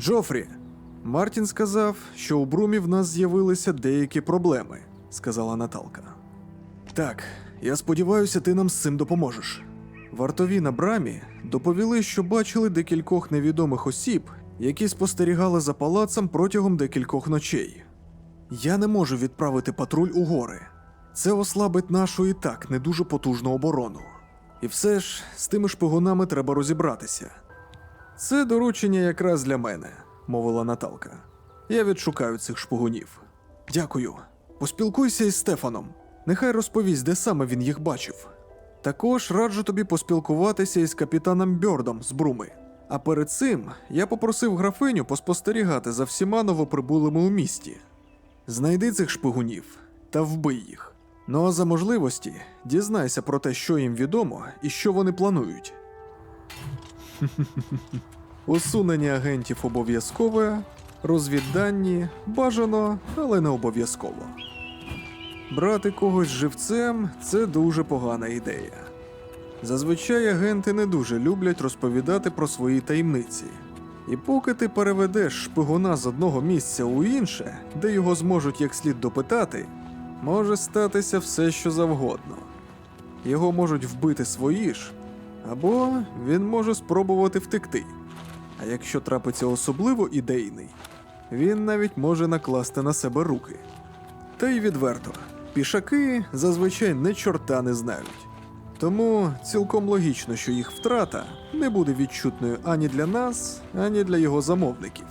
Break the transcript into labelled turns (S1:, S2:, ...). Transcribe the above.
S1: Джофрі, Мартін сказав, що у Брумі в нас з'явилися деякі проблеми, сказала Наталка. Так, я сподіваюся, ти нам з цим допоможеш. Вартові на брамі доповіли, що бачили декількох невідомих осіб, які спостерігали за палацом протягом декількох ночей. Я не можу відправити патруль у гори. Це ослабить нашу і так не дуже потужну оборону. І все ж з тими шпигунами треба розібратися. Це доручення якраз для мене, мовила Наталка. Я відшукаю цих шпигунів. Дякую. Поспілкуйся із Стефаном. Нехай розповість, де саме він їх бачив. Також раджу тобі поспілкуватися із капітаном Бьордом з Бруми. А перед цим я попросив графиню поспостерігати за всіма новоприбулими у місті. Знайди цих шпигунів та вбий їх. Ну а за можливості дізнайся про те, що їм відомо і що вони планують. Усунення агентів обов'язкове, розвіддані бажано, але не обов'язково. Брати когось живцем це дуже погана ідея. Зазвичай агенти не дуже люблять розповідати про свої таємниці. І поки ти переведеш шпигуна з одного місця у інше, де його зможуть як слід допитати, може статися все, що завгодно. Його можуть вбити свої ж, або він може спробувати втекти. А якщо трапиться особливо ідейний, він навіть може накласти на себе руки. Та й відверто, пішаки зазвичай не чорта не знають. Тому цілком логічно, що їх втрата не буде відчутною ані для нас, ані для його замовників.